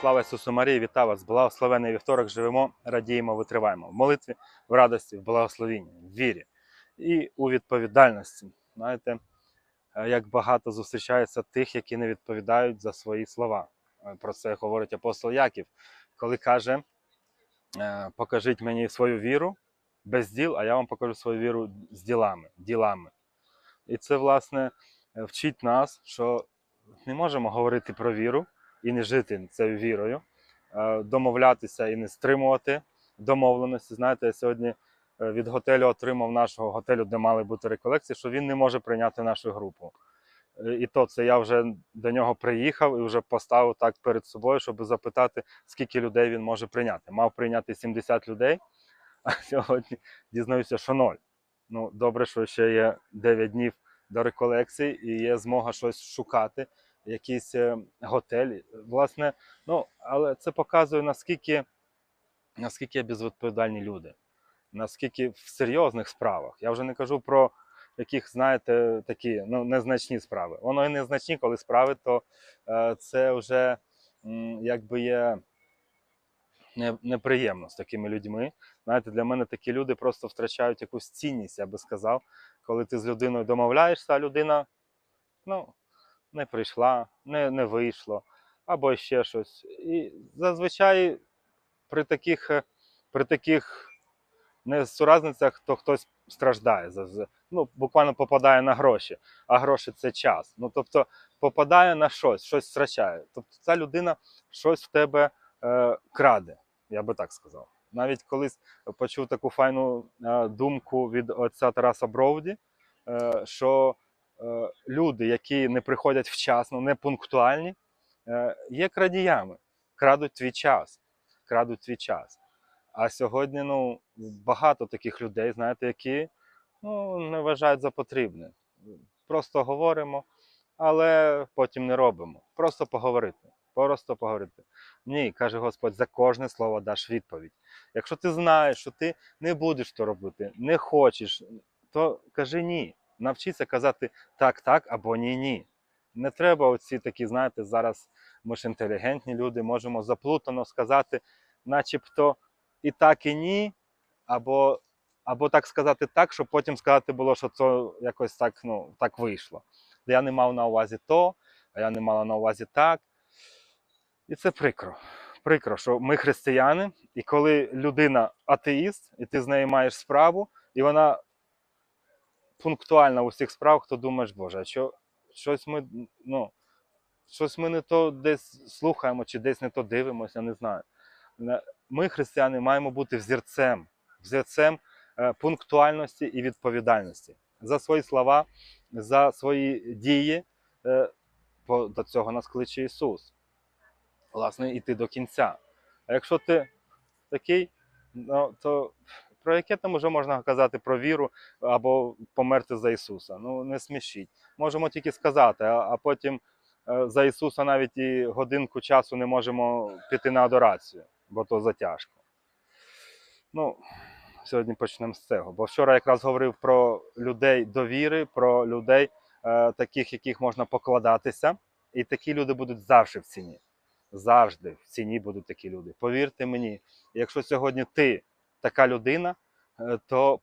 Слава Ісусу Марії, вітаю вас! Благословений вівторок живемо, радіємо, витриваємо в молитві, в радості, в благословінні, в вірі і у відповідальності. Знаєте, е, як багато зустрічається тих, які не відповідають за свої слова. Е, Про це говорить апостол Яків, коли каже: е, покажіть мені свою віру без діл, а я вам покажу свою віру з ділами, ділами. І це, власне, вчить нас, що не можемо говорити про віру і не жити цією вірою, е, домовлятися і не стримувати домовленості. Знаєте, я сьогодні е, від готелю отримав нашого готелю, де мали бути реколекції, що він не може прийняти нашу групу. Е, І то це я вже до нього приїхав і вже поставив так перед собою, щоб запитати, скільки людей він може прийняти. Мав прийняти 70 людей, а сьогодні дізнаюся, що ноль. Ну, добре, що ще є 9 днів до реколекції і є змога щось шукати, якісь е, готелі. Власне, ну, але це показує, наскільки, наскільки безвідповідальні люди, наскільки в серйозних справах. Я вже не кажу про яких, знаєте, такі ну, незначні справи. Воно і незначні, коли справи, то е, це вже м, якби є не, неприємно з такими людьми. Знаєте, для мене такі люди просто втрачають якусь цінність, я би сказав, коли ти з людиною домовляєшся, а людина ну, не прийшла, не, не вийшло, або ще щось. І зазвичай при таких, е, при таких несуразницях то хтось страждає. Ну, буквально попадає на гроші, а гроші це час. Ну, тобто попадає на щось, щось втрачає. Тобто ця людина щось в тебе е, краде, я би так сказав. Навіть колись почув таку файну е, думку від отця Тараса Бровді, е, що люди, які не приходять вчасно, не пунктуальні, е, є крадіями, крадуть твій час, крадуть твій час. А сьогодні ну, багато таких людей, знаєте, які ну, не вважають за потрібне. Просто говоримо, але потім не робимо. Просто поговорити. Просто поговорити. Ні, каже Господь, за кожне слово даш відповідь. Якщо ти знаєш, що ти не будеш то робити, не хочеш, то кажи ні. Навчися казати так, так або ні, ні. Не треба оці такі, знаєте, зараз ми ж інтелігентні люди, можемо заплутано сказати, начебто і так, і ні, або, або так сказати так, щоб потім сказати було, що це якось так, ну, так вийшло. Я не мав на увазі то, а я не мала на увазі так. І це прикро. Прикро, що ми християни, і коли людина атеїст, і ти з нею маєш справу, і вона пунктуальна у всіх справах, то думаєш, Боже, а що щось ми, ну, щось ми не то десь слухаємо, чи десь не то дивимося, не знаю. Ми, християни, маємо бути взірцем, взірцем е, пунктуальності і відповідальності за свої слова, за свої дії. е, бо До цього нас кличе Ісус. Власне, іти до кінця. А якщо ти такий, ну, то про яке там вже можна казати про віру або померти за Ісуса? Ну, не смішіть. Можемо тільки сказати, а, потім е, за Ісуса навіть і годинку часу не можемо піти на адорацію, бо то затяжко. Ну, сьогодні почнемо з цього. Бо вчора якраз говорив про людей довіри, про людей, е, таких, яких можна покладатися, і такі люди будуть завжди в ціні. Завжди в ціні будуть такі люди. Повірте мені, якщо сьогодні ти така людина, е, то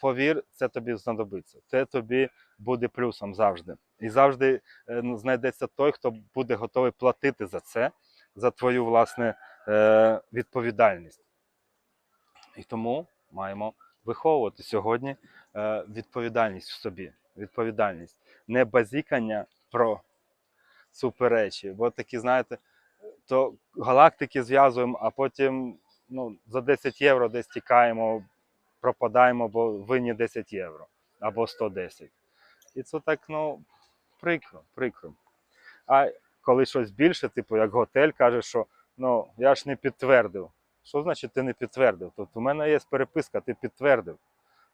повір, це тобі знадобиться. Це тобі буде плюсом завжди. І завжди е, ну, знайдеться той, хто буде готовий платити за це, за твою власне е, відповідальність. І тому маємо виховувати сьогодні відповідальність в собі. Відповідальність. Не базікання про суперечі. Бо такі, знаєте, то галактики зв'язуємо, а потім ну, за 10 євро десь тікаємо, пропадаємо, бо винні 10 євро або 110. І це так, ну, прикро, прикро. А коли щось більше, типу як готель, каже, що ну, я ж не підтвердив. Що значить ти не підтвердив? Тобто у мене є переписка, ти підтвердив.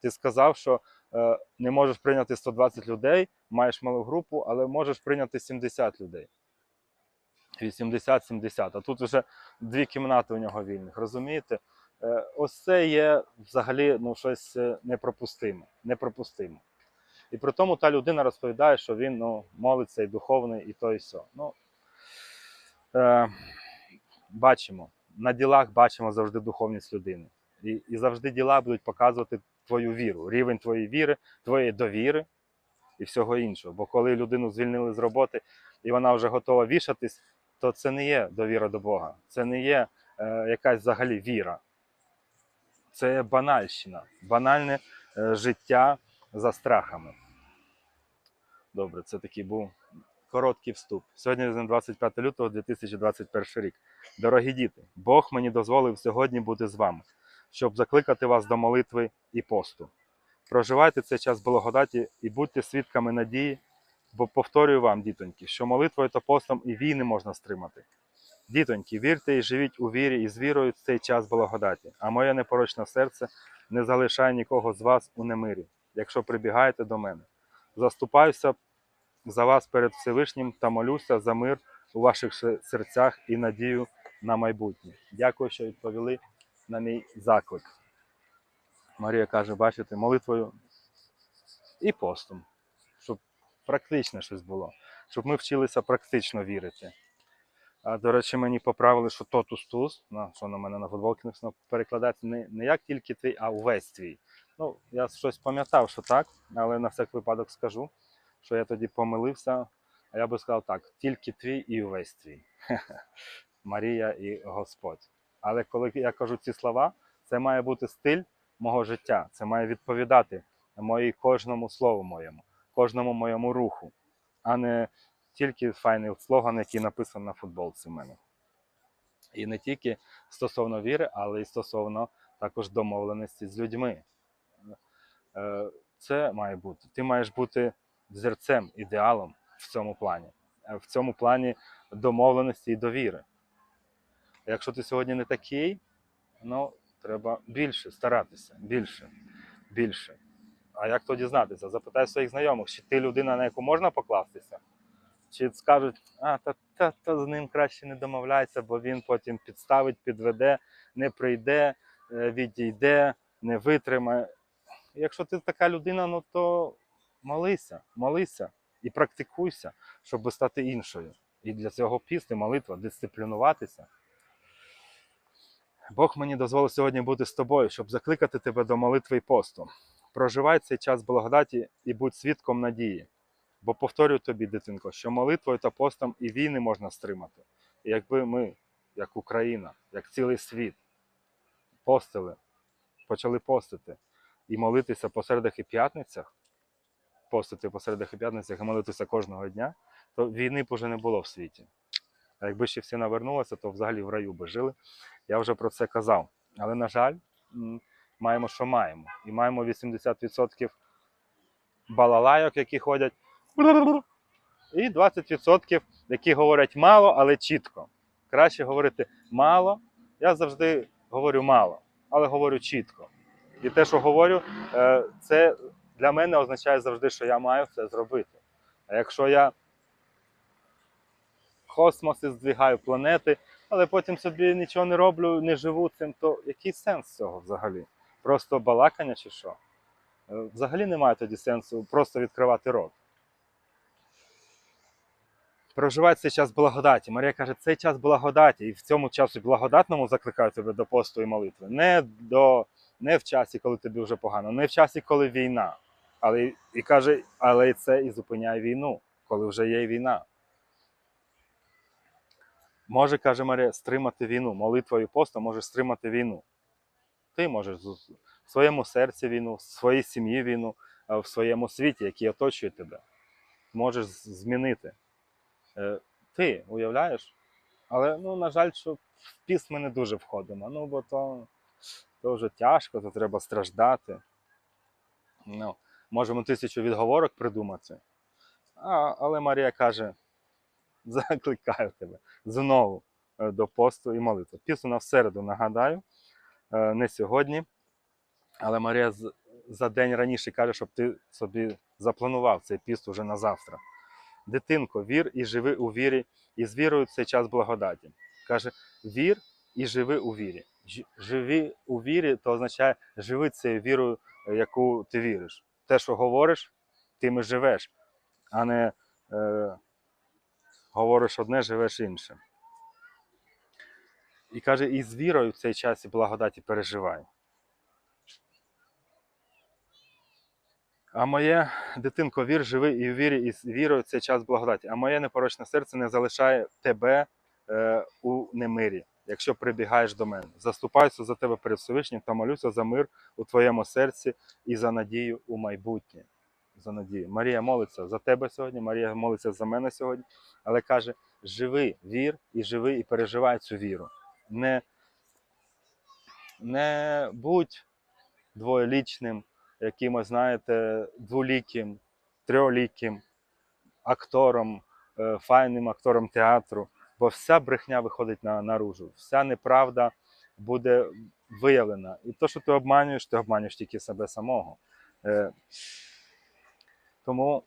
Ти сказав, що е, не можеш прийняти 120 людей, маєш малу групу, але можеш прийняти 70 людей. 80-70. А тут вже дві кімнати у нього вільних, розумієте? Е, ось це є взагалі ну, щось е, непропустиме. І при тому та людина розповідає, що він ну, молиться і духовний, і то, і все. Ну, е, бачимо, на ділах бачимо завжди духовність людини. І, і завжди діла будуть показувати твою віру, рівень твоєї віри, твоєї довіри і всього іншого. Бо коли людину звільнили з роботи і вона вже готова вішатись, то це не є довіра до Бога, це не є е, якась взагалі віра. Це банальщина, банальне е, життя за страхами. Добре, це такий був короткий вступ. Сьогодні 25 лютого 2021 рік. Дорогі діти, Бог мені дозволив сьогодні бути з вами, щоб закликати вас до молитви і посту. Проживайте цей час благодаті і будьте свідками надії, бо повторюю вам, дітоньки, що молитвою та постом і війни можна стримати. Дітоньки, вірте і живіть у вірі і з вірою в цей час благодаті, а моє непорочне серце не залишає нікого з вас у немирі, якщо прибігаєте до мене. Заступаюся за вас перед Всевишнім та молюся за мир у ваших серцях і надію на майбутнє. Дякую, що відповіли на мій заклик. Марія каже, бачите, молитвою і постом, щоб практично щось було, щоб ми вчилися практично вірити. А, до речі, мені поправили, що тотус туз, ну, що на мене на футболці написано, перекладається не, не як тільки твій, а увесь твій. Ну, я щось пам'ятав, що так, але на всяк випадок скажу, що я тоді помилився, а я би сказав так: тільки твій і увесь твій. Марія і Господь. Але коли я кажу ці слова, це має бути стиль мого життя. Це має відповідати моїй кожному слову моєму, кожному моєму руху, а не тільки файний слоган, який написаний на футболці в мене. І не тільки стосовно віри, але й стосовно також домовленості з людьми. Е, Це має бути. Ти маєш бути взірцем, ідеалом в цьому плані, Е, в цьому плані домовленості і довіри. Якщо ти сьогодні не такий, ну треба більше старатися, більше, більше. А як то дізнатися? Запитай своїх знайомих, чи ти людина, на яку можна покластися? Чи скажуть, а та, та, та з ним краще не домовляйся, бо він потім підставить, підведе, не прийде, е, відійде, не витримає. Якщо ти така людина, ну то молися, молися і практикуйся, щоб стати іншою. І для цього пісти, молитва, дисциплінуватися. Бог мені дозволив сьогодні бути з тобою, щоб закликати тебе до молитви і посту. Проживай цей час благодаті і будь свідком надії. Бо повторюю тобі, дитинко, що молитвою та постом і війни можна стримати. І якби ми, як Україна, як цілий світ, постили, почали постити і молитися по середах і п'ятницях, постити по середах і п'ятницях і молитися кожного дня, то війни б уже не було в світі. А якби ще всі навернулися, то взагалі в раю би жили. Я вже про це казав. Але, на жаль, маємо, що маємо. І маємо 80% балалайок, які ходять, і 20%, які говорять мало, але чітко. Краще говорити мало. Я завжди говорю мало, але говорю чітко. І те, що говорю, е, це для мене означає завжди, що я маю це зробити. А якщо я космоси здвигаю планети, але потім собі нічого не роблю, не живу цим, то який сенс цього взагалі? Просто балакання чи що? Е, Взагалі немає тоді сенсу просто відкривати рот. Проживай цей час благодаті. Марія каже, цей час благодаті, і в цьому часі благодатному закликаю тебе до посту і молитви. Не, до, не в часі, коли тобі вже погано, не в часі, коли війна. Але і каже, але це і зупиняє війну, коли вже є війна. Може, каже Марія, стримати війну. Молитвою і постом може стримати війну. Ти можеш в своєму серці війну, в своїй сім'ї війну, в своєму світі, який оточує тебе. Можеш змінити. Е, Ти уявляєш? Але, ну, на жаль, що в піст ми не дуже входимо. Ну, бо то, то вже тяжко, то треба страждати. Ну, можемо тисячу відговорок придумати. А, але Марія каже: закликаю тебе знову е, до посту і молитви. Піст у нас в середу, нагадаю, не сьогодні. Але Марія за день раніше каже, щоб ти собі запланував цей піст уже на завтра. Дитинко, вір і живи у вірі, і з вірою цей час благодаті. Каже, вір і живи у вірі. Живи у вірі, то означає живи цією вірою, е, яку ти віриш. Те, що говориш, тим і живеш, а не е, говориш одне, живеш інше. І каже, і з вірою в цей час і благодаті переживай. А моє дитинко, вір, живи і в вірі, і з вірою в цей час благодаті. А моє непорочне серце не залишає тебе е, у немирі, якщо прибігаєш до мене. Заступаюся за тебе перед Всевишнім та молюся за мир у твоєму серці і за надію у майбутнє. За надію. Марія молиться за тебе сьогодні, Марія молиться за мене сьогодні, але каже: живи, вір і живи, і переживай цю віру. Не, не будь двоєлічним, якимось, знаєте, дволіким, трьоліким актором, е, файним актором театру, бо вся брехня виходить на, наружу, вся неправда буде виявлена. І то, що ти обманюєш, ти обманюєш тільки себе самого. Е, Тому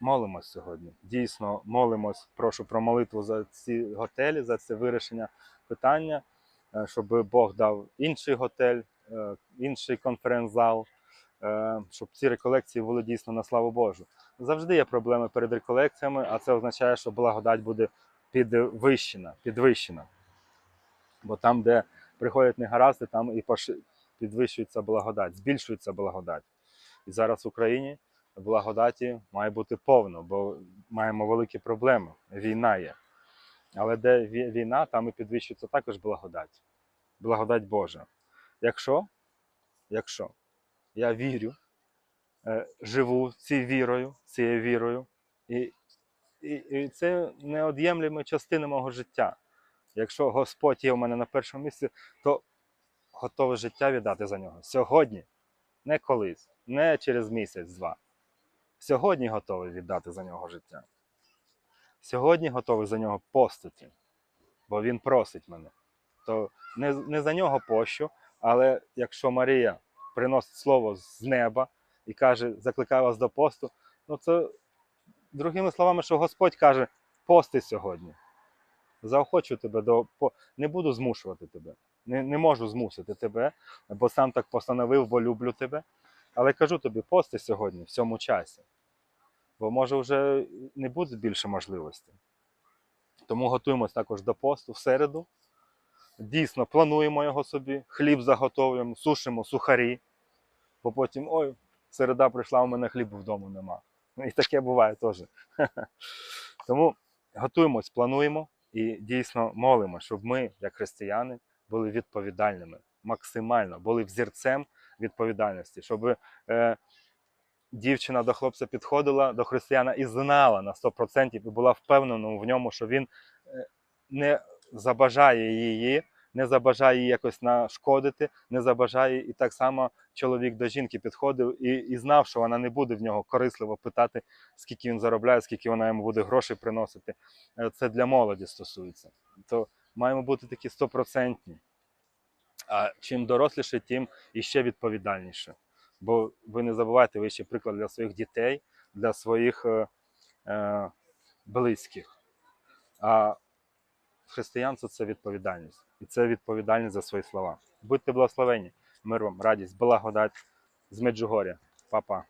молимось сьогодні. Дійсно, молимось, прошу про молитву за ці готелі, за це вирішення питання, е, щоб Бог дав інший готель, е, інший конференц-зал, е, щоб ці реколекції були дійсно на славу Божу. Завжди є проблеми перед реколекціями, а це означає, що благодать буде підвищена, підвищена. Бо там, де приходять негаразди, там і підвищується благодать, збільшується благодать. І зараз в Україні благодаті має бути повно, бо маємо великі проблеми. Війна є. Але де війна, там і підвищується також благодать. Благодать Божа. Якщо, якщо я вірю, е, живу цією вірою, цією вірою, і, і, і це неод'ємлема частина мого життя. Якщо Господь є у мене на першому місці, то готове життя віддати за нього. Сьогодні, не колись, не через місяць-два. Сьогодні готовий віддати за нього життя. Сьогодні готовий за нього постити, бо він просить мене. То не, не за нього пощу, але якщо Марія приносить слово з неба і каже, закликає вас до посту, ну це другими словами, що Господь каже, пости сьогодні. Заохочу тебе до не буду змушувати тебе. Не, не можу змусити тебе, бо сам так постановив, бо люблю тебе. Але кажу тобі, пости сьогодні, в цьому часі. Бо може вже не буде більше можливостей. Тому готуємось також до посту в середу. Дійсно, плануємо його собі, хліб заготовуємо, сушимо сухарі, бо потім, ой, середа прийшла, у мене хлібу вдома нема. І таке буває теж. Тому готуємось, плануємо і дійсно молимо, щоб ми, як християни, були відповідальними, максимально були взірцем відповідальності, щоб е, дівчина до хлопця підходила до християна і знала на 100% і була впевнена в ньому, що він е, не забажає її, не забажає їй якось нашкодити, не забажає, і так само чоловік до жінки підходив і, і знав, що вона не буде в нього корисливо питати, скільки він заробляє, скільки вона йому буде грошей приносити. Е, Це для молоді стосується. То маємо бути такі стопроцентні. А чим доросліше, тим іще відповідальніше. Бо ви не забувайте, ви ще приклад для своїх дітей, для своїх е, е, близьких. А християнство це відповідальність. І це відповідальність за свої слова. Будьте благословені, мир вам, радість, благодать з Меджугоря. Па-па.